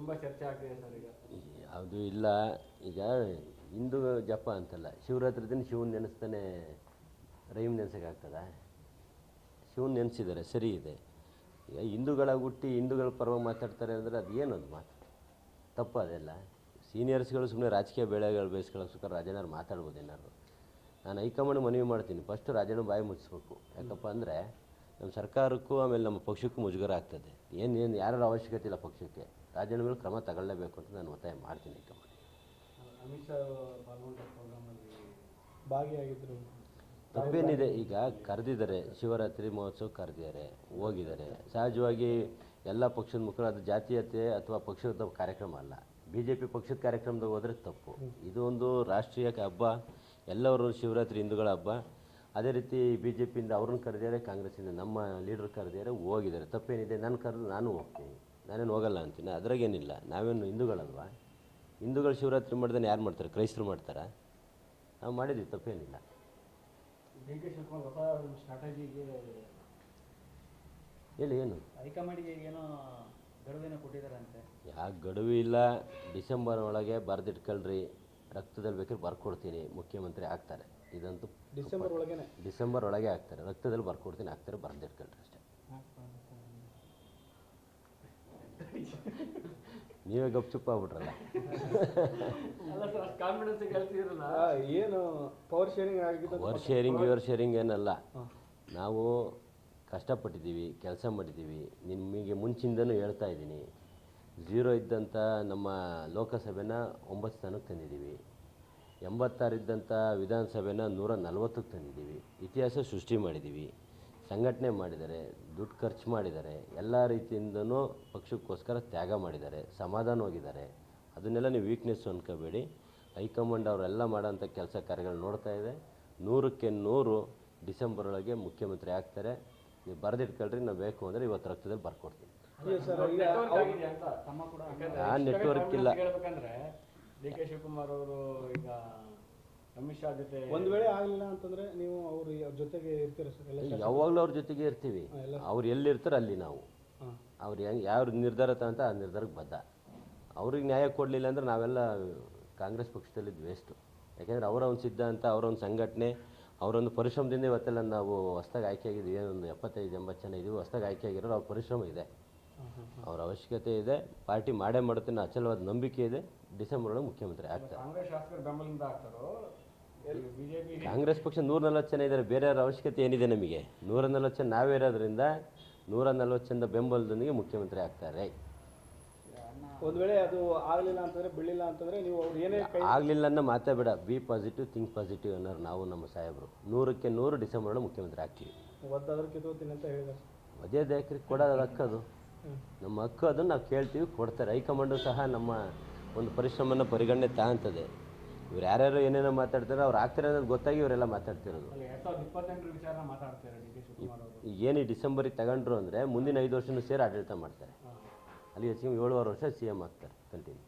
ತುಂಬ ಚರ್ಚೆ ಆಗ್ತಿದೆ ಸರ್ ಈಗ. ಯಾವುದು ಇಲ್ಲ, ಈಗ ಹಿಂದೂ ಜಪ ಅಂತಲ್ಲ, ಶಿವರಾತ್ರಿ ದಿನ ಶಿವನ ನೆನೆಸ್ತಾನೆ ರೈಮ್ ನೆನೆಸೋಕ್ಕಾಗ್ತದ ಶಿವನ ನೆನೆಸಿದ್ದಾರೆ ಸರಿ ಇದೆ. ಈಗ ಹಿಂದೂಗಳ ಹುಟ್ಟಿ ಹಿಂದೂಗಳ ಪರವಾಗಿ ಮಾತಾಡ್ತಾರೆ ಅಂದರೆ ಅದು ಏನದು ಮಾತು? ತಪ್ಪು ಅದೆಲ್ಲ. ಸೀನಿಯರ್ಸ್ಗಳು ಸುಮ್ಮನೆ ರಾಜಕೀಯ ಬೆಳೆಗಳು ಬೇಯಿಸ್ಕೊಳ್ಳೋಸ್ಕರ ರಾಜನಾರು ಮಾತಾಡ್ಬೋದು ಏನಾದ್ರು. ನಾನು ಹೈಕಮಾಂಡ್ ಮನವಿ ಮಾಡ್ತೀನಿ, ಫಸ್ಟು ರಾಜನ ಬಾಯಿ ಮುಚ್ಚಿಸ್ಬೇಕು ಯಾಕಪ್ಪ ಅಂದರೆ ನಮ್ಮ ಸರ್ಕಾರಕ್ಕೂ ಆಮೇಲೆ ನಮ್ಮ ಪಕ್ಷಕ್ಕೂ ಮುಜುಗರ ಆಗ್ತದೆ. ಏನು ಏನು ಯಾರ ಅವಶ್ಯಕತೆ ಇಲ್ಲ ಪಕ್ಷಕ್ಕೆ. ರಾಜಣ್ಣ ಮೇಲೆ ಕ್ರಮ ತಗೊಳ್ಳೇಬೇಕು ಅಂತ ನಾನು ಒತ್ತಾಯ ಮಾಡ್ತೀನಿ ಅಮಿತ್ ಶಾ ಪ್ರೋಗ್ರಾಮಲ್ಲಿ ಭಾಗಿಯಾಗಿದ್ರು. ತಪ್ಪೇನಿದೆ ಈಗ ಕರೆದಿದ್ದಾರೆ. ಶಿವರಾತ್ರಿ ಮಹೋತ್ಸವ ಕರೆದಿದ್ದಾರೆ ಹೋಗಿದ್ದಾರೆ. ಸಹಜವಾಗಿ ಎಲ್ಲ ಪಕ್ಷದ ಮುಖಂಡ ಅದು ಜಾತೀಯತೆ ಅಥವಾ ಪಕ್ಷದ ಕಾರ್ಯಕ್ರಮ ಅಲ್ಲ. ಬಿ ಜೆ ಪಿ ಪಕ್ಷದ ಕಾರ್ಯಕ್ರಮದಾಗ ಹೋದರೆ ತಪ್ಪು. ಇದು ಒಂದು ರಾಷ್ಟ್ರೀಯ ಹಬ್ಬ. ಎಲ್ಲವರು ಶಿವರಾತ್ರಿ ಹಿಂದೂಗಳ ಹಬ್ಬ. ಅದೇ ರೀತಿ ಬಿ ಜೆ ಪಿಯಿಂದ ಅವ್ರನ್ನ ಕರೆದಿದ್ದಾರೆ ಕಾಂಗ್ರೆಸ್ಸಿಂದ ನಮ್ಮ ಲೀಡರ್ ಕರೆದಿದ್ದಾರೆ ಹೋಗಿದ್ದಾರೆ. ತಪ್ಪೇನಿದೆ ನಾನು ಕರೆದು ನಾನು ಹೋಗ್ತೀನಿ. ನಾನೇನು ಹೋಗಲ್ಲ ಅಂತೀನಿ ಅದ್ರಾಗೇನಿಲ್ಲ. ನಾವೇನು ಹಿಂದೂಗಳಲ್ವಾ? ಹಿಂದೂಗಳು ಶಿವರಾತ್ರಿ ಮಾಡ್ದನ್ನ ಯಾರು ಮಾಡ್ತಾರೆ? ಕ್ರೈಸ್ತರು ಮಾಡ್ತಾರಾ? ನಾವು ಮಾಡಿದ್ವಿ ತಪ್ಪೇನಿಲ್ಲ. ಹೇಳಿ ಏನು? ಯಾಕೆ ಗಡುವು ಇಲ್ಲ ಡಿಸೆಂಬರ್ ಒಳಗೆ ಬರೆದಿಟ್ಕೊಳ್ರಿ. ರಕ್ತದಲ್ಲಿ ಬೇಕಾದ್ರೆ ಬರ್ಕೊಡ್ತೀನಿ ಮುಖ್ಯಮಂತ್ರಿ ಆಗ್ತಾರೆ. ಇದಂತೂ ಡಿಸೆಂಬರ್ ಒಳಗೇನೆ? ಡಿಸೆಂಬರ್ ಒಳಗೆ ಆಗ್ತಾರೆ. ರಕ್ತದಲ್ಲಿ ಬರ್ಕೊಡ್ತೀನಿ ಆಗ್ತಾರೆ ಬರ್ದಿಟ್ಕೊಳ್ರಿ ಅಷ್ಟೇ. ನೀವೇ ಗಪ್ಚುಪ್ಪ ಆಗ್ಬಿಟ್ರಲ್ಲ. ಏನು ಪವರ್ ಶೇರಿಂಗ್ ಆಗಿದ್ದು ವರ್ ಶೇರಿಂಗ್ ಯುವರ್ ಶೇರಿಂಗ್ ಏನಲ್ಲ. ನಾವು ಕಷ್ಟಪಟ್ಟಿದ್ದೀವಿ ಕೆಲಸ ಮಾಡಿದ್ದೀವಿ. ನಿಮಗೆ ಮುಂಚಿಂದನೂ ಹೇಳ್ತಾ ಇದ್ದೀನಿ. ಝೀರೋ ಇದ್ದಂಥ ನಮ್ಮ ಲೋಕಸಭೆನ ಒಂಬತ್ತು ಸ್ಥಾನಕ್ಕೆ ತಂದಿದ್ದೀವಿ. ಎಂಬತ್ತಾರಿದ್ದಂಥ ವಿಧಾನಸಭೆನ ನೂರ ನಲ್ವತ್ತಕ್ಕೆ ತಂದಿದ್ದೀವಿ. ಇತಿಹಾಸ ಸೃಷ್ಟಿ ಮಾಡಿದ್ದೀವಿ. ಸಂಘಟನೆ ಮಾಡಿದ್ದಾರೆ, ದುಡ್ಡು ಖರ್ಚು ಮಾಡಿದ್ದಾರೆ, ಎಲ್ಲ ರೀತಿಯಿಂದನೂ ಪಕ್ಷಕ್ಕೋಸ್ಕರ ತ್ಯಾಗ ಮಾಡಿದ್ದಾರೆ ಸಮಾಧಾನವಾಗಿದ್ದಾರೆ ಅದನ್ನೆಲ್ಲ ನೀವು ವೀಕ್ನೆಸ್ ಅನ್ಕೋಬೇಡಿ. ಹೈಕಮಾಂಡ್ ಅವರೆಲ್ಲ ಮಾಡೋಂಥ ಕೆಲಸ ಕಾರ್ಯಗಳು ನೋಡ್ತಾ ಇದೆ. ನೂರಕ್ಕೆ ನೂರು ಡಿಸೆಂಬರ್ ಒಳಗೆ ಮುಖ್ಯಮಂತ್ರಿ ಆಗ್ತಾರೆ. ನೀವು ಬರೆದಿಟ್ಕೊಳ್ರಿ, ನಾವು ಬೇಕು ಅಂದರೆ ಇವತ್ತು ರಕ್ತದಲ್ಲಿ ಬರ್ಕೊಡ್ತೀನಿ ನೆಟ್ವರ್ಕ್ ಆಗಿದೆ ಅಂತ ತಮ್ಮ ಕೂಡ ಆ ನೆಟ್ವರ್ಕ್ ಇಲ್ಲ. ಹೇಳ್ಬೇಕಂದ್ರೆ ಡಿ ಕೆ ಶಿವಕುಮಾರ್ ಅವರು ಈಗ ಅಮಿತ್ ಶಾ ಜೊತೆ ಒಂದ್ ವೇಳೆ ಆಗಲಿಲ್ಲ ಅಂತಂದ್ರೆ ನೀವು ಅವ್ರ ಜೊತೆಗೆ ಇರ್ತೀರ ಸರ್? ಯಾವಾಗಲೂ ಅವ್ರ ಜೊತೆಗೆ ಇರ್ತೀವಿ. ಅವ್ರು ಎಲ್ಲಿರ್ತಾರೆ ಅಲ್ಲಿ ನಾವು. ಅವ್ರು ಹೆಂಗೆ ಯಾವ ನಿರ್ಧಾರ ತಗೊಂತ ಆ ನಿರ್ಧಾರಕ್ಕೆ ಬದ್ಧ. ಅವ್ರಿಗೆ ನ್ಯಾಯ ಕೊಡಲಿಲ್ಲ ಅಂದ್ರೆ ನಾವೆಲ್ಲ ಕಾಂಗ್ರೆಸ್ ಪಕ್ಷದಲ್ಲಿದ್ದು ವೇಸ್ಟು ಯಾಕೆಂದರೆ ಅವರ ಒಂದು ಸಿದ್ಧಾಂತ ಅವರ ಒಂದು ಸಂಘಟನೆ ಅವರೊಂದು ಪರಿಶ್ರಮದಿಂದ ಇವತ್ತೆಲ್ಲ ನಾವು ಹೊಸ್ದಾಗಿ ಆಯ್ಕೆ ಆಗಿದ್ದೀವಿ. ಒಂದು ಎಪ್ಪತ್ತೈದು ಎಂಬತ್ತು ಜನ ಇದೀವಿ ಹೊಸ್ದಾಗಿ ಆಯ್ಕೆ ಆಗಿರೋರು ಅವ್ರ ಪರಿಶ್ರಮ ಇದೆ. ಅವ್ರ ಅವಶ್ಯಕತೆ ಇದೆ. ಪಾರ್ಟಿ ಮಾಡೇ ಮಾಡುತ್ತೆ ಅನ್ನೋ ಅಚಲವಾದ ನಂಬಿಕೆ ಇದೆ. ಡಿಸೆಂಬರ್ ಒಳಗೆ ಮುಖ್ಯಮಂತ್ರಿ ಆಗ್ತಾರೆ. ಕಾಂಗ್ರೆಸ್ ಶಾಸಕರ ಬೆಂಬಲದಿಂದ ಆಗ್ತಾರೋ? ಬಿಜೆಪಿ ಕಾಂಗ್ರೆಸ್ ಪಕ್ಷ ನೂರ ನಲ್ವತ್ತು ಜನ ಇದ್ದಾರೆ. ಬೇರೆಯವ್ರ ಅವಶ್ಯಕತೆ ಏನಿದೆ ನಮಗೆ? ನೂರ ನಲ್ವತ್ತು ಜನ ನಾವೇ ಇರೋದ್ರಿಂದ ನೂರ ನಲ್ವತ್ತು ಜನದ ಬೆಂಬಲದೊಂದಿಗೆ ಮುಖ್ಯಮಂತ್ರಿ ಆಗ್ತಾರೆ. ಒಂದ್ ವೇಳೆ ಅದು ಆಗ್ಲಿಲ್ಲ ಅಂತಂದ್ರೆ ಬಿಡ್ಲಿಲ್ಲ ಅಂತಂದ್ರೆ ನೀವು ಅವ್ರು ಏನೇ ಆಗಲಿಲ್ಲ ಅನ್ನೋ ಮಾತೇ ಬೇಡ. ಬಿ ಪಾಸಿಟಿವ್ ಥಿಂಕ್ ಪಾಸಿಟಿವ್ ಅನ್ನೋರು ನಾವು ನಮ್ಮ ಸಾಹೇಬರು. ನೂರಕ್ಕೆ ನೂರು ಡಿಸೆಂಬರ್ ಒಳಗೆ ಮುಖ್ಯಮಂತ್ರಿ ಆಗ್ತೀವಿ. ಒದ್ದಾದ್ರೂ ಕಿತ್ತೋತೀನಿ ಅಂತ ಹೇಳಿದ್ದಾರೆ. ಅದೇ ದೇಕ್ರಿಗೆ ಕೊಡೋದು ಹಕ್ಕದು ಹ್ಮ್. ನಮ್ಮ ಹಕ್ಕು ಅದನ್ನು ನಾವು ಕೇಳ್ತೀವಿ ಕೊಡ್ತಾರೆ. ಹೈಕಮಾಂಡು ಸಹ ನಮ್ಮ ಒಂದು ಪರಿಶ್ರಮನ ಪರಿಗಣನೆ ತಗೊಂತದೆ. ಇವ್ರು ಯಾರ್ಯಾರು ಏನೇನೋ ಮಾತಾಡ್ತಾರೆ ಅವ್ರು ಆಗ್ತಾರೆ ಅನ್ನೋದು ಗೊತ್ತಾಗಿ ಇವರೆಲ್ಲ ಮಾತಾಡ್ತಿರೋದು. ಏನು ಈ ಡಿಸೆಂಬರಿಗೆ ತಗೊಂಡ್ರು ಅಂದರೆ ಮುಂದಿನ ಐದು ವರ್ಷನೂ ಸೇರಿ ಆಡಳಿತ ಮಾಡ್ತಾರೆ. ಅಲ್ಲಿ ಹೆಚ್ಚಿಗೆ ಏಳುವರೆ ವರ್ಷ ಸಿ ಎಂ ಆಗ್ತಾರೆ ಕಂಟಿನ್ಯೂ.